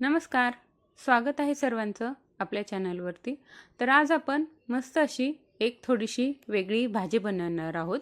नमस्कार. स्वागत आहे सर्वांचं आपल्या चॅनलवरती. तर आज आपण मस्त अशी एक थोडीशी वेगळी भाजी बनवणार आहोत.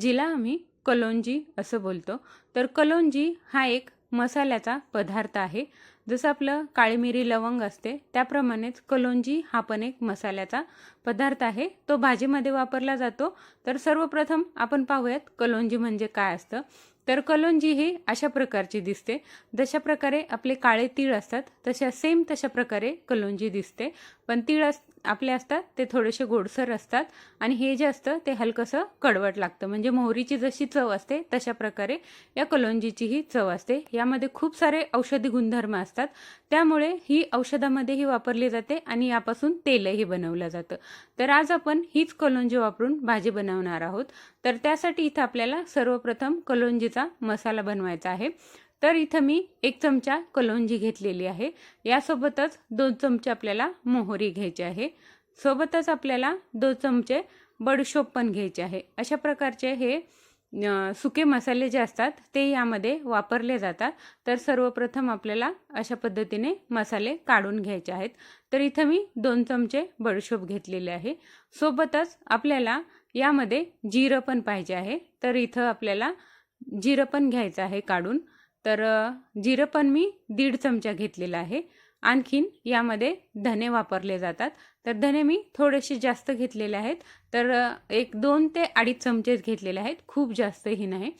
जिला आम्ही कलोंजी असं बोलतो. तर कलोंजी हा एक मसाल्याचा पदार्थ आहे. जसं आपलं काळी मिरी लवंग असते त्याप्रमाणेच कलोंजी हा पण एक मसाल्याचा पदार्थ आहे. तो भाजीमध्ये वापरला जातो. तर सर्वप्रथम आपण पाहूयात कलोंजी म्हणजे काय असतं. तर कलोंजी ही अशा प्रकारची दिसते. जशा प्रकारे आपले काळे तीळ असतात तशा सेम तशा प्रकारे कलोंजी दिसते. पण तीळ अस आपले असतात ते थोडेसे गोडसर असतात आणि हे जे असतं ते हलकंसं कडवट लागतं. म्हणजे मोहरीची जशी चव असते तशा प्रकारे या कलोंजीचीही चव असते. यामध्ये खूप सारे औषधी गुणधर्म असतात. त्यामुळे ही औषधामध्येही वापरली जाते आणि यापासून तेलही बनवलं जातं. तर आज आपण हीच कलोंजी वापरून भाजी बनवणार आहोत. तर त्यासाठी इथं आपल्याला सर्वप्रथम कलोंजीचा मसाला बनवायचा आहे. तर इथं मी एक चमचा कलोंजी घेतलेली आहे. यासोबतच दोन चमचे आपल्याला मोहरी घ्यायची आहे. सोबतच आपल्याला दोन चमचे बडशोप पण घ्यायचे आहे. अशा प्रकारचे हे सुके मसाले जे असतात ते यामध्ये वापरले जातात. तर सर्वप्रथम आपल्याला अशा पद्धतीने मसाले काढून घ्यायचे आहेत. तर इथं मी दोन चमचे बडशोप घेतलेले आहे. सोबतच आपल्याला यामध्ये जिरं पण पाहिजे आहे. तर इथं आपल्याला जिरं पण घ्यायचं आहे काढून. तर जिरं पण मी दीड चमचा घेतलेला आहे. आणखीन यामध्ये धने वापरले जातात. तर धने मी थोडेसे जास्त घेतलेले आहेत. तर एक दोन ते अडीच चमचेच घेतलेले आहेत. खूप जास्तही नाही.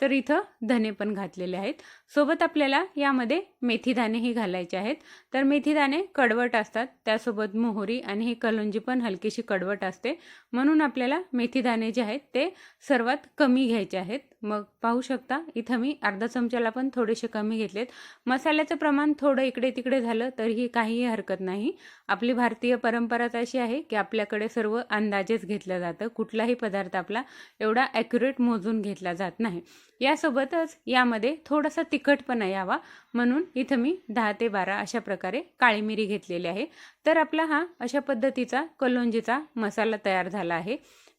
तर इथं धने पण घातलेले आहेत. सोबत आपल्याला यामध्ये मेथीदाणेही घालायचे आहेत. तर मेथीदाणे कडवट असतात. त्यासोबत मोहरी आणि ही कलोंजी पण हलकीशी कडवट असते. म्हणून आपल्याला मेथीदाणे जे आहेत ते सर्वात कमी घ्यायचे आहेत. मग पाहू शकता इथं मी अर्धा चमच्याला पण थोडेसे कमी घेतलेत. मसाल्याचं प्रमाण थोडं इकडे तिकडे झालं तरीही काहीही हरकत नाही. आपली भारतीय परंपराच अशी आहे की आपल्याकडे सर्व अंदाजेच घेतलं जातं. कुठलाही पदार्थ आपला एवढा ॲक्युरेट मोजून घेतला जात नाही. यासोबतच यामध्ये थोडासा तिखटपणा यावा. म्हणून इथं मी दहा ते बारा अशा प्रकारे काळी मिरी घेतलेली आहे. तर आपला हा अशा पद्धतीचा कलोंजीचा मसाला तयार झाला आहे.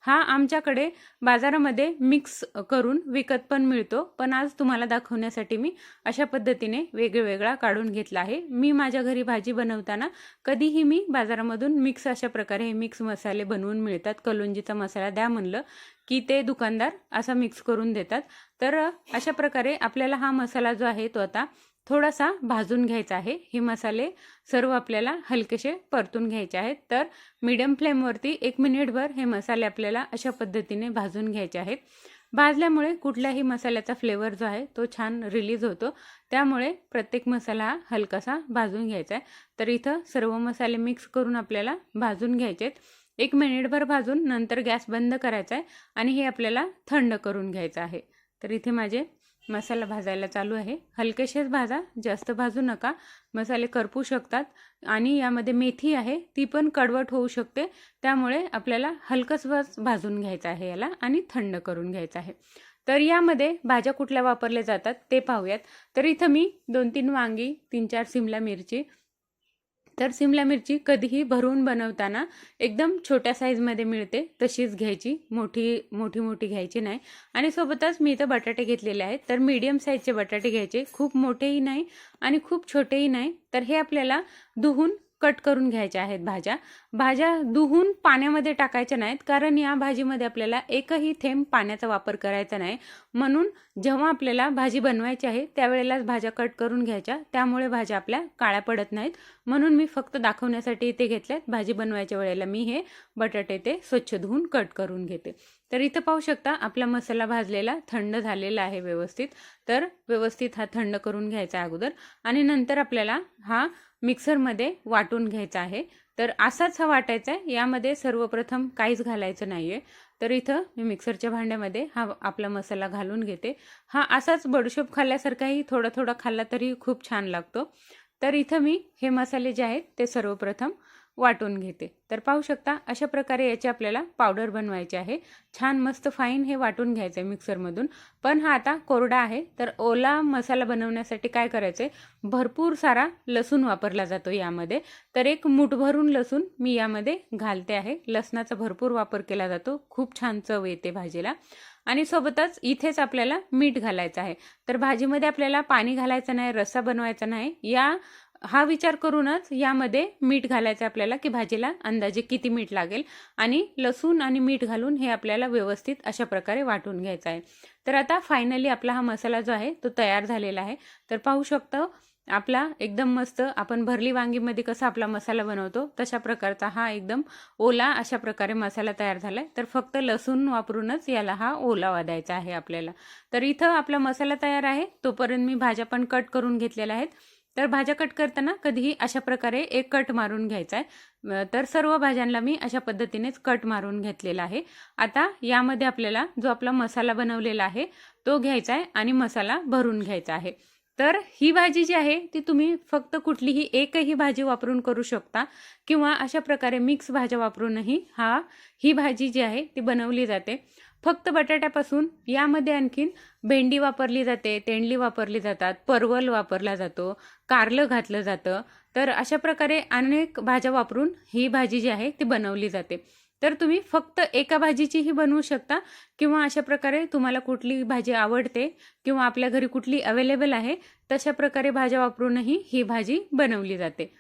हा आमच्याकडे बाजारामध्ये मिक्स करून विकत पण मिळतो. पण आज तुम्हाला दाखवण्यासाठी मी अशा पद्धतीने वेगवेगळा काढून घेतला आहे. मी माझ्या घरी भाजी बनवताना कधीही मी बाजारामधून मिक्स अशा प्रकारे हे मिक्स मसाले बनवून मिळतात. कलोंजीचा मसाला द्या म्हणलं की ते दुकानदार असा मिक्स करून देतात. तर अशा प्रकारे आपल्याला हा मसाला जो आहे तो आता थोडासा भाजून घ्यायचा आहे. हे मसाले सर्व आपल्याला हलकेसे परतून घ्यायचे आहेत. तर मीडियम फ्लेमवरती एक मिनिटभर हे मसाले आपल्याला अशा पद्धतीने भाजून घ्यायचे आहेत. भाजल्यामुळे कुठल्याही मसाल्याचा फ्लेवर जो आहे तो छान रिलीज होतो. त्यामुळे प्रत्येक मसाला हा हलकासा भाजून घ्यायचा आहे. तर इथं सर्व मसाले मिक्स करून आपल्याला भाजून घ्यायचे आहेत. एक मिनिटभर भाजून नंतर गॅस बंद करायचा आहे आणि हे आपल्याला थंड करून घ्यायचं आहे. तर इथे माझे मसाला भाजायला चालू आहे. हलकेशेच भाजा जास्त भाजू नका. मसाले करपू शकतात आणि यामध्ये मेथी आहे ती पण कडवट होऊ शकते. त्यामुळे आपल्याला हलकंच भाजून घ्यायचं आहे याला आणि थंड करून घ्यायचं आहे. तर यामध्ये भाज्या कुठल्या वापरल्या जातात ते पाहूयात. तर इथं मी दोन तीन वांगी तीन चार सिमला मिरची तर सिमला मिरची कधीही भरून बनवताना एकदम छोट्या साईजमध्ये मिळते तशीच घ्यायची. मोठी मोठी मोठी घ्यायची नाही. आणि सोबतच मी इथं बटाटे घेतलेले आहेत. तर मीडियम साईजचे बटाटे घ्यायचे. खूप मोठेही नाही आणि खूप छोटेही नाही. तर हे आपल्याला धुवून कट करून घ्यायच्या आहेत भाज्या. भाज्या धुवून पाण्यामध्ये टाकायच्या नाहीत कारण या भाजीमध्ये आपल्याला एकही थेंब पाण्याचा वापर करायचा नाही. म्हणून जेव्हा आपल्याला भाजी बनवायची आहे त्यावेळेलाच भाज्या कट करून घ्यायच्या. त्यामुळे भाज्या आपल्या काळ्या पडत नाहीत. म्हणून मी फक्त दाखवण्यासाठी इथे घेतल्यात भाजी बनवायच्या वेळेला मी हे बटाटे ते स्वच्छ धुवून कट करून घेते. तर इथं पाहू शकता आपला मसाला भाजलेला थंड झालेला आहे व्यवस्थित. तर व्यवस्थित हा थंड करून घ्यायचा अगोदर. आणि नंतर आपल्याला हा मिक्सरमध्ये वाटून घ्यायचा आहे. तर असाच हा वाटायचा आहे. यामध्ये सर्वप्रथम काहीच घालायचं नाही आहे तर इथं मी मिक्सरच्या भांड्यामध्ये हा आपला मसाला घालून घेते. हा असाच बडीशोप खाल्ल्यासारखाही थोडा थोडा खाल्ला तरी खूप छान लागतो. तर इथं मी हे मसाले जे आहेत ते सर्वप्रथम वाटून घेते. तर पाहू शकता अशा प्रकारे याची आपल्याला पावडर बनवायची आहे. छान मस्त फाईन हे वाटून घ्यायचं आहे मिक्सरमधून पण हा आता कोरडा आहे. तर ओला मसाला बनवण्यासाठी काय करायचं आहे भरपूर सारा लसूण वापरला जातो यामध्ये. तर एक मुठभरून लसूण मी यामध्ये घालते आहे. लसणाचा भरपूर वापर केला जातो. खूप छान चव येते भाजीला. आणि सोबतच इथेच आपल्याला मीठ घालायचं आहे. तर भाजीमध्ये आपल्याला पाणी घालायचं नाही रस्सा बनवायचा नाही. या हा विचार करूनच यामध्ये मीठ घालायचं आपल्याला की भाजीला अंदाजे किती मीठ लागेल आणि लसूण आणि मीठ घालून हे आपल्याला व्यवस्थित अशा प्रकारे वाटून घ्यायचं आहे. तर आता फायनली आपला हा मसाला जो आहे तो तयार झालेला आहे. तर पाहू शकतो आपला एकदम मस्त आपण भरली वांगीमध्ये कसा आपला मसाला बनवतो तशा प्रकारचा हा एकदम ओला अशा प्रकारे मसाला तयार झाला आहे तर फक्त लसूण वापरूनच याला हा ओला वादायचा आहे आपल्याला. तर इथं आपला मसाला तयार आहे तोपर्यंत मी भाज्या पण कट करून घेतलेल्या आहेत. तर भाज्या कट करताना कधीही अशा प्रकारे एक कट मारून घ्यायचा आहे तर सर्व भाज्यांना मी अशा पद्धतीनेच कट मारून घेतलेला आहे. आता यामध्ये आपल्याला जो आपला मसाला बनवलेला आहे तो घ्यायचा आहे आणि मसाला भरून घ्यायचा आहे. तर ही भाजी जी आहे ती तुम्ही फक्त कुठलीही एकही भाजी वापरून करू शकता किंवा अशा प्रकारे मिक्स भाज्या वापरूनही हा ही भाजी जी आहे ती बनवली जाते. फक्त बटाट्यापासून यामध्ये आणखीन भेंडी वापरली जाते तेंडली वापरली जातात परवल वापरला जातो कारलं घातलं जातं. तर अशा प्रकारे अनेक भाज्या वापरून ही भाजी जी आहे ती बनवली जाते. तर तुम्ही फक्त एका भाजीचीही बनवू शकता किंवा अशा प्रकारे तुम्हाला कुठली भाजी आवडते किंवा आपल्या घरी कुठली अवेलेबल आहे तशा प्रकारे भाज्या वापरूनही ही भाजी बनवली जाते.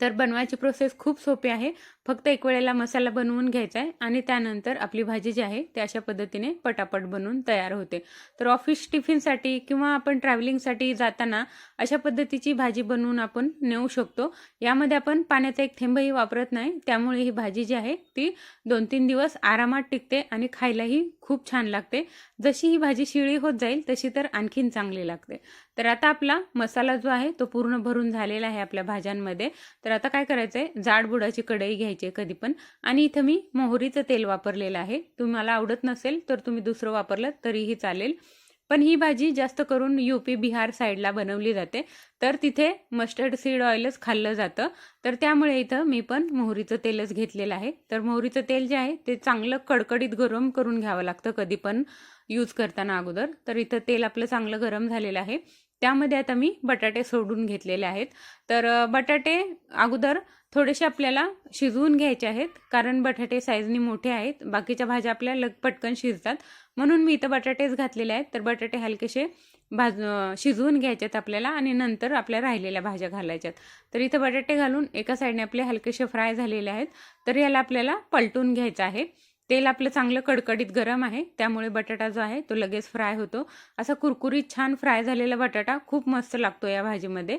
तर बनवायची प्रोसेस खूप सोपी आहे. फक्त एक वेळेला मसाला बनवून घ्यायचा आहे आणि त्यानंतर आपली भाजी जी आहे ती अशा पद्धतीने पटापट बनवून तयार होते. तर ऑफिस टिफिनसाठी किंवा आपण ट्रॅव्हलिंगसाठी जाताना अशा पद्धतीची भाजी बनवून आपण नेऊ शकतो. यामध्ये आपण पाण्याचा एक थेंबही वापरत नाही. त्यामुळे ही भाजी जी आहे ती दोन तीन दिवस आरामात टिकते आणि खायलाही खूप छान लागते. जशी ही भाजी शिळी होत जाईल तशी तर आणखीन चांगली लागते. तर आता आपला मसाला जो आहे तो पूर्ण भरून झालेला आहे आपल्या भाज्यांमध्ये. तर आता काय करायचं आहे जाड बुडाची कढई घ्यायची कधी पण. आणि इथं मी मोहरीचं तेल वापरलेलं आहे. तुम्हाला आवडत नसेल तर तुम्ही दुसरं वापरलं तरीही चालेल. पण ही भाजी जास्त करून यू पी बिहार साईडला बनवली जाते. तर तिथे मस्टर्ड सीड ऑइलच खाल्लं जातं. तर त्यामुळे इथं मी पण मोहरीचं तेलच घेतलेलं आहे. तर मोहरीचं तेल जे आहे ते चांगलं कडकडीत गरम करून घ्यावं लागतं कधी पण यूज करताना अगोदर. तर इथं तेल आपलं चांगलं गरम झालेलं आहे. त्यामध्ये आता मी बटाटे सोडून घेतलेले आहेत. तर बटाटे अगोदर थोडेसे आपल्याला शिजवून घ्यायचे आहेत कारण बटाटे साईजनी मोठे आहेत. बाकीच्या भाज्या आपल्या लग पटकन शिजतात. म्हणून मी इथं बटाटेच घातलेले आहेत. तर बटाटे हलकेसे भाज शिजवून घ्यायच्यात आपल्याला आणि नंतर आपल्या राहिलेल्या भाज्या घालायच्यात तर इथं बटाटे घालून एका साईडने आपले हलकेसे फ्राय झालेले आहेत. तर याला आपल्याला पलटून घ्यायचं आहे. तेल आपलं चांगलं कडकडीत गरम आहे त्यामुळे बटाटा जो आहे तो लगेच फ्राय होतो. असा कुरकुरीत छान फ्राय झालेला बटाटा खूप मस्त लागतो या भाजीमध्ये.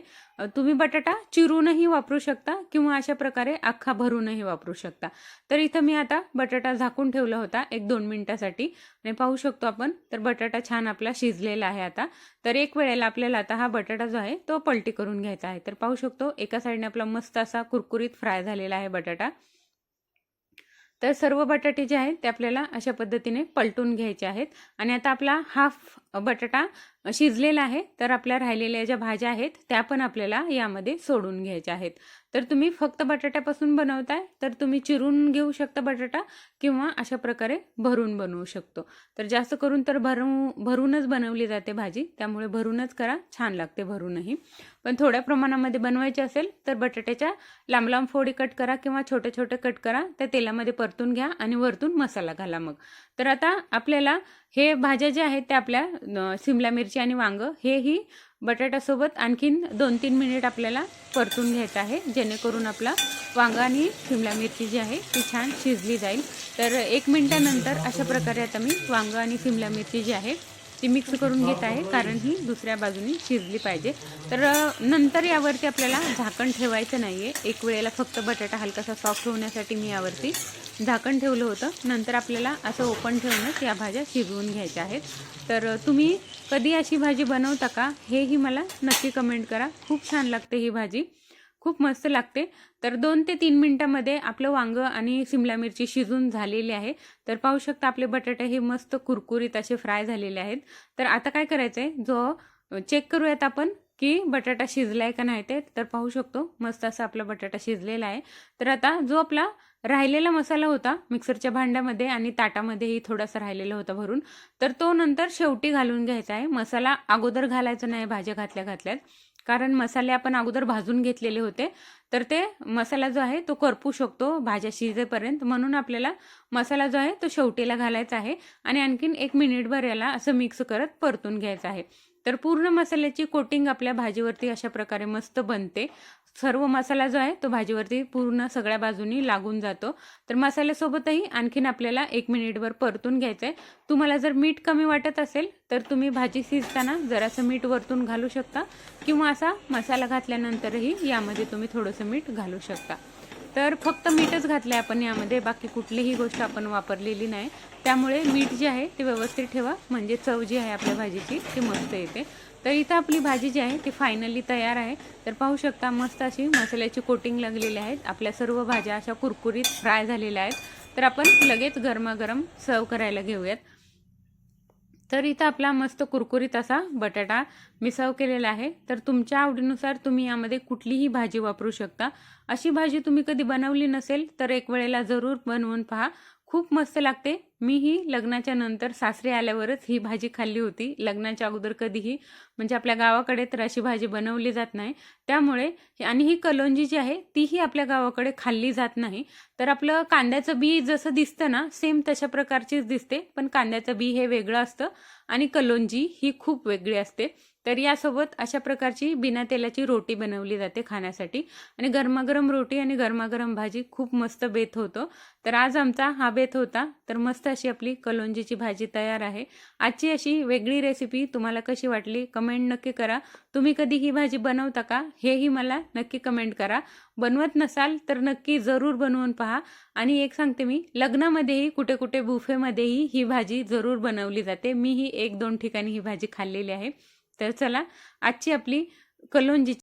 तुम्ही बटाटा चिरूनही वापरू शकता किंवा अशा प्रकारे अख्खा भरूनही वापरू शकता. तर इथं मी आता बटाटा झाकून ठेवला होता एक दोन मिनटासाठी. आणि पाहू शकतो आपण तर बटाटा छान आपला शिजलेला आहे आता. तर एक वेळेला आपल्याला आता हा बटाटा जो आहे तो पलटी करून घ्यायचा आहे. तर पाहू शकतो एका साईडने आपला मस्त असा कुरकुरीत फ्राय झालेला आहे बटाटा. तर सर्व बटाटे जे आहेत ते आपल्याला अशा पद्धतीने पलटून घ्यायचे आहेत. आणि आता आपला हाफ बटाटा शिजलेला आहे. तर आपल्या राहिलेल्या ज्या भाज्या आहेत त्या पण आपल्याला यामध्ये सोडून घ्यायच्या आहेत. तर तुम्ही फक्त बटाट्यापासून बनवताय तर तुम्ही चिरून घेऊ शकता बटाटा किंवा अशा प्रकारे भरून बनवू शकतो. तर जास्त करून तर भरू भरूनच बनवली जाते भाजी त्यामुळे भरूनच करा छान लागते भरूनही. पण थोड्या प्रमाणामध्ये बनवायची असेल तर बटाट्याच्या लांब लांब फोडी कट करा किंवा छोटे छोटे कट करा त्या तेलामध्ये परतून घ्या आणि वरतून मसाला घाला मग. तर आता आपल्याला हे भाज्या ज्या आहेत त्या आपल्या शिमला मिरची आणि वांग हेही बटाट्यासोबत आणखीन दोन तीन मिनिट आपल्याला परतून घ्यायचं आहे. जेणेकरून आपला वांगा आणि शिमला मिरची जी आहे ती छान शिजली जाईल. तर एक मिनटानंतर अशा प्रकारे आता मी वांग आणि शिमला मिरची जी आहे ती मिक्स करून घेत आहे कारण ही दुसऱ्या बाजूने शिजली पाहिजे. तर नंतर यावरती आपल्याला झाकण ठेवायचं नाही आहे एक वेळेला फक्त बटाटा हलकासा सॉफ्ट होण्यासाठी मी यावरती झाकण ठेवलं होतं. नंतर आपल्याला असं ओपन ठेवूनच या भाज्या शिजवून घ्यायच्या आहेत. तर तुम्ही कधी अशी भाजी बनवता का? हेही मला नक्की कमेंट करा. खूप छान लागते ही भाजी. खूप मस्त लागते. तर दोन ते तीन मिनटामध्ये आपलं वांगं आणि शिमला मिरची शिजून झालेली आहे. तर पाहू शकता आपले बटाटे हे मस्त कुरकुरीत असे फ्राय झालेले आहेत. तर आता काय करायचं आहे जो चेक करूयात आपण की बटाटा शिजला आहे का नाही ते. तर पाहू शकतो मस्त असा आपला बटाटा शिजलेला आहे. तर आता जो आपला राहिलेला मसाला होता मिक्सरच्या भांड्यामध्ये आणि ताटामध्येही थोडासा राहिलेला होता भरून तर तो नंतर शेवटी घालून घ्यायचा आहे. मसाला अगोदर घालायचा नाही भाज्या घातल्या घातल्यात. कारण मसाले आपण अगोदर भाजून घेतलेले होते. तर ते मसाला जो आहे तो करपू शकतो भाज्या शिजेपर्यंत. म्हणून आपल्याला मसाला जो आहे तो शेवटीला घालायचा आहे आणि आणखीन एक मिनिटभर याला असं मिक्स करत परतून घ्यायचं आहे. तर पूर्ण मसाल्याची कोटिंग आपल्या भाजीवरती अशा प्रकारे मस्त बनते. सर्व मसाला जो आहे तो भाजीवरती पूर्ण सगळ्या बाजूनी लागून जातो. तर मसाल्यासोबतही आणखीन आपल्याला एक मिनिटभर परतून घ्यायचं आहे तुम्हाला जर मीठ कमी वाटत असेल तर तुम्ही भाजी शिजताना जरासं मीठ वरतून घालू शकता किंवा असा मसाला घातल्यानंतरही यामध्ये तुम्ही थोडंसं मीठ घालू शकता. तर फक्त मीठच घातलं आहे आपण यामध्ये बाकी कुठलीही गोष्ट आपण वापरलेली नाही. त्यामुळे मीठ जे आहे ते व्यवस्थित ठेवा. म्हणजे चव जी आहे आपल्या भाजीची ती मस्त येते. तर इथं आपली भाजी जी आहे ती फायनली तयार आहे. तर पाहू शकता मस्त अशी मसाल्याची कोटिंग लागलेली आहेत. आपल्या सर्व भाज्या अशा कुरकुरीत फ्राय झालेल्या आहेत. तर आपण लगेच गरमागरम सर्व करायला घेऊयात. तर इथं आपला मस्त कुरकुरीत असा बटाटा मी केलेला आहे. तर तुमच्या आवडीनुसार तुम्ही यामध्ये कुठलीही भाजी वापरू शकता. अशी भाजी तुम्ही कधी बनवली नसेल तर एक वेळेला जरूर बनवून पहा. खूप मस्त लागते. मी ही लग्नाच्या नंतर सासरे आल्यावरच ही भाजी खाल्ली होती. लग्नाच्या अगोदर कधीही म्हणजे आपल्या गावाकडे तर अशी भाजी बनवली जात नाही. त्यामुळे आणि ही कलोंजी जी आहे तीही आपल्या गावाकडे खाल्ली जात नाही. तर आपलं कांद्याचं बी जसं दिसतं ना सेम तशा प्रकारचीच दिसते. पण कांद्याचं बी हे वेगळं असतं आणि कलोंजी ही खूप वेगळी असते. तर यासोबत अशा प्रकारची बिना तेलाची रोटी बनवली जाते खाण्यासाठी. आणि गरमागरम रोटी आणि गरमागरम भाजी खूप मस्त बेत होतो. तर आज आमचा हा बेत होता. तर मस्त अशी आपली कलोंजीची भाजी तयार आहे. आजची अशी वेगळी रेसिपी तुम्हाला कशी वाटली कमेंट नक्की करा. तुम्ही कधी ही भाजी बनवता का हेही मला नक्की कमेंट करा. बनवत नसाल तर नक्की जरूर बनवून पहा. आणि एक सांगते मी लग्नामध्येही कुठे कुठे बुफेमध्येही ही भाजी जरूर बनवली जाते. मीही एक दोन ठिकाणी ही भाजी खाल्लेली आहे. तर चला आजची आपली कलोंजी